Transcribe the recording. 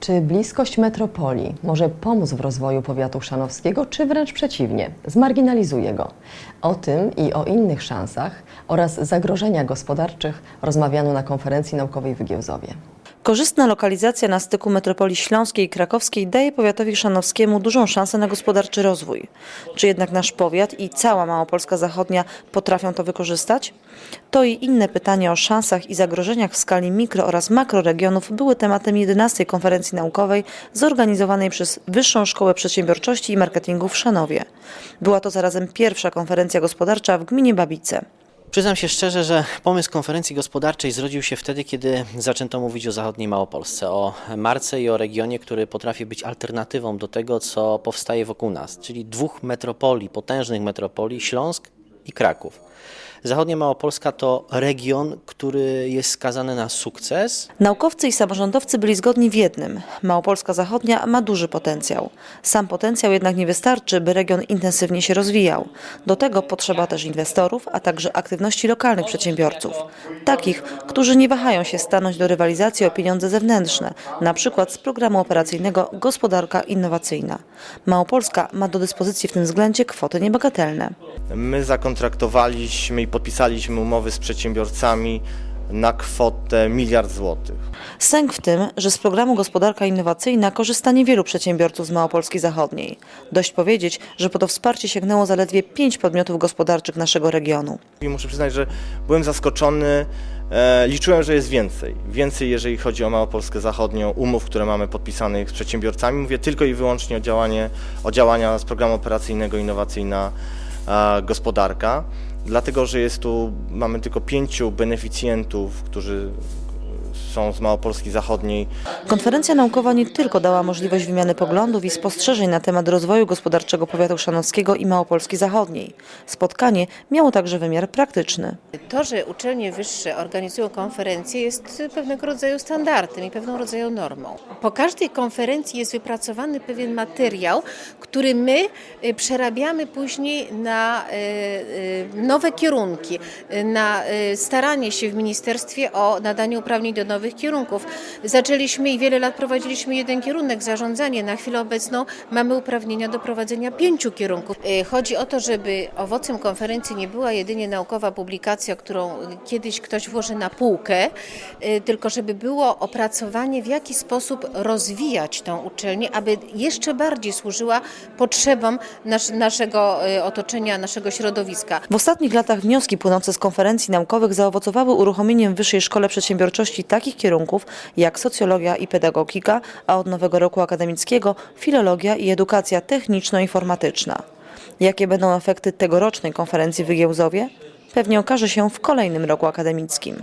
Czy bliskość metropolii może pomóc w rozwoju powiatu chrzanowskiego, czy wręcz przeciwnie, zmarginalizuje go? O tym i o innych szansach oraz zagrożeniach gospodarczych rozmawiano na konferencji naukowej w Giełzowie. Korzystna lokalizacja na styku metropolii śląskiej i krakowskiej daje powiatowi chrzanowskiemu dużą szansę na gospodarczy rozwój. Czy jednak nasz powiat i cała Małopolska Zachodnia potrafią to wykorzystać? To i inne pytania o szansach i zagrożeniach w skali mikro oraz makroregionów były tematem 11 konferencji naukowej zorganizowanej przez Wyższą Szkołę Przedsiębiorczości i Marketingu w Szanowie. Była to zarazem pierwsza konferencja gospodarcza w gminie Babice. Przyznam się szczerze, że pomysł konferencji gospodarczej zrodził się wtedy, kiedy zaczęto mówić o zachodniej Małopolsce, o marce i o regionie, który potrafi być alternatywą do tego, co powstaje wokół nas, czyli dwóch metropolii, potężnych metropolii, Śląsk i Kraków. Zachodnia Małopolska to region, który jest skazany na sukces, Naukowcy i samorządowcy byli zgodni w jednym. Małopolska Zachodnia ma duży potencjał. Sam potencjał jednak nie wystarczy, by region intensywnie się rozwijał. Do tego potrzeba też inwestorów, a także aktywności lokalnych przedsiębiorców. Takich, którzy nie wahają się stanąć do rywalizacji o pieniądze zewnętrzne, na przykład z programu operacyjnego Gospodarka Innowacyjna. Małopolska ma do dyspozycji w tym względzie kwoty niebagatelne. My zakontraktowaliśmy i podpisaliśmy umowy z przedsiębiorcami na kwotę miliard złotych. Sęk w tym, że z programu Gospodarka Innowacyjna korzysta niewielu przedsiębiorców z Małopolski Zachodniej. Dość powiedzieć, że po to wsparcie sięgnęło zaledwie pięć podmiotów gospodarczych naszego regionu. I muszę przyznać, że byłem zaskoczony. E, liczyłem, że jest więcej. Więcej, jeżeli chodzi o Małopolskę Zachodnią, umów, które mamy podpisanych z przedsiębiorcami. Mówię tylko i wyłącznie o, działanie, o działania z programu operacyjnego Innowacyjna e, Gospodarka. Dlatego, że jest tu, mamy tylko pięciu beneficjentów, którzy są z Małopolski Zachodniej. Konferencja naukowa nie tylko dała możliwość wymiany poglądów i spostrzeżeń na temat rozwoju gospodarczego powiatu chrzanowskiego i Małopolski Zachodniej. Spotkanie miało także wymiar praktyczny. To, że uczelnie wyższe organizują konferencje jest pewnego rodzaju standardem i pewną rodzaju normą. Po każdej konferencji jest wypracowany pewien materiał, który my y, przerabiamy później na y, y, nowe kierunki, na staranie się w ministerstwie o nadanie uprawnień do nowych kierunków. Zaczęliśmy i wiele lat prowadziliśmy jeden kierunek, zarządzanie. Na chwilę obecną mamy uprawnienia do prowadzenia pięciu kierunków. Y, Chodzi o to, żeby owocem konferencji nie była jedynie naukowa publikacja, którą kiedyś ktoś włoży na półkę, y, tylko żeby było opracowanie, w jaki sposób rozwijać tą uczelnię, aby jeszcze bardziej służyła potrzebom nasz, naszego y, otoczenia, naszego środowiska. W ostatnich latach wnioski płynące z konferencji naukowych zaowocowały uruchomieniem w Wyższej Szkole Przedsiębiorczości takich kierunków jak socjologia i pedagogika, a od nowego roku akademickiego filologia i edukacja techniczno-informatyczna. Jakie będą efekty tegorocznej konferencji w Giełzowie? Pewnie okaże się w kolejnym roku akademickim.